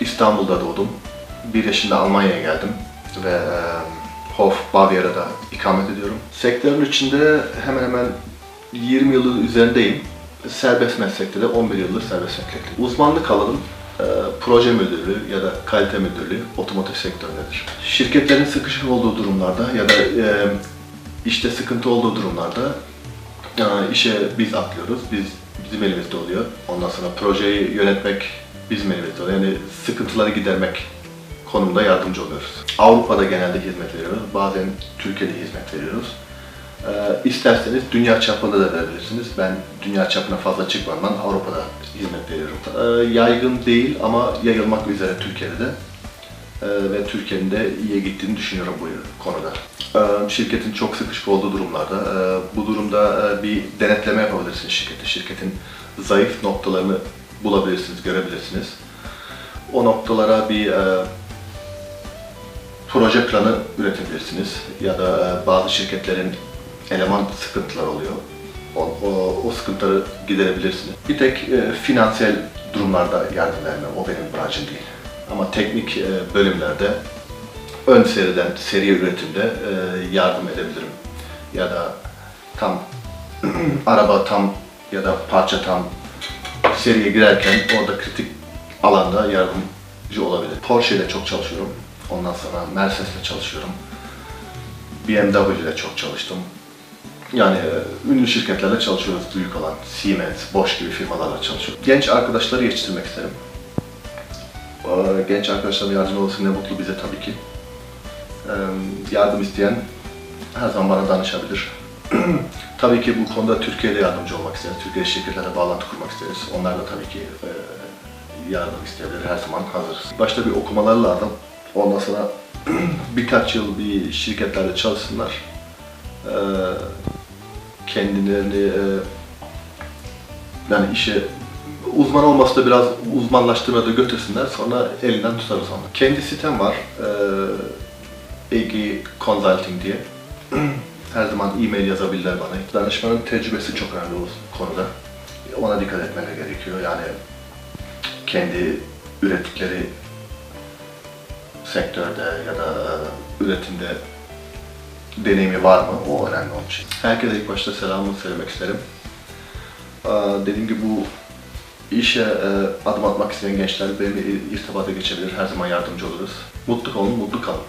İstanbul'da doğdum. Bir yaşında Almanya'ya geldim ve Hof, Bavyera'da ikamet ediyorum. Sektörün içinde hemen hemen 20 yılın üzerindeyim. Serbest meslekte de 11 yıldır serbest meslekte. Uzmanlık alanım e, proje müdürlüğü ya da kalite müdürlüğü otomotiv sektöründedir. Şirketlerin sıkışık olduğu durumlarda ya da e, işte sıkıntı olduğu durumlarda e, işe biz atlıyoruz. Biz bizim elimizde oluyor. Ondan sonra projeyi yönetmek bizim elimizde. Yani sıkıntıları gidermek konumda yardımcı oluyoruz. Avrupa'da genelde hizmet veriyoruz. Bazen Türkiye'de hizmet veriyoruz. Ee, isterseniz dünya çapında da verebilirsiniz. Ben dünya çapına fazla çıkmadan Avrupa'da hizmet veriyorum. Ee, yaygın değil ama yayılmak üzere Türkiye'de de. Ee, ve Türkiye'nin de iyiye gittiğini düşünüyorum bu konuda. Ee, şirketin çok sıkışık olduğu durumlarda, e, bu durumda e, bir denetleme yapabilirsiniz şirketin. Şirketin zayıf noktalarını bulabilirsiniz, görebilirsiniz. O noktalara bir e, proje planı üretebilirsiniz ya da e, bazı şirketlerin eleman sıkıntılar oluyor. O, o, o sıkıntıları giderebilirsiniz. Bir tek e, finansal durumlarda yardım verme, o benim branşım değil. Ama teknik e, bölümlerde ön seriden seri üretimde e, yardım edebilirim. Ya da tam araba tam ya da parça tam seriye girerken orada kritik alanda yardımcı olabilir. Porsche ile çok çalışıyorum. Ondan sonra Mercedes ile çalışıyorum. BMW ile çok çalıştım. Yani e, ünlü şirketlerle çalışıyoruz büyük olan. Siemens, Bosch gibi firmalarla çalışıyoruz. Genç arkadaşları yetiştirmek isterim. Ee, Genç arkadaşlarım yardımcı olursa ne mutlu bize tabii ki. Ee, Yardım isteyen her zaman bana danışabilir. tabii ki bu konuda Türkiye'de yardımcı olmak isteriz. Türkiye şirketlerle bağlantı kurmak isteriz. Onlar da tabii ki e, yardım isteyebilir. Her zaman hazırız. Başta bir okumaları lazım. Ondan sonra birkaç yıl bir şirketlerle çalışsınlar. Ee, kendilerini e, yani işe uzman olması da biraz uzmanlaştırmada götürsünler. Sonra elinden tutarız onu. Kendi sitem var. Ee, Egi Consulting diye. Her zaman e-mail yazabilirler bana. Danışmanın tecrübesi çok önemli bu konuda. Ona dikkat etmeleri gerekiyor. Yani kendi ürettikleri sektörde ya da üretimde deneyimi var mı? O önemli onun için. Herkese ilk başta selamımı söylemek isterim. Ee, Dediğim gibi bu işe e, adım atmak isteyen gençler benimle irtibata geçebilir. Her zaman yardımcı oluruz. Mutlu olun, mutlu kalın.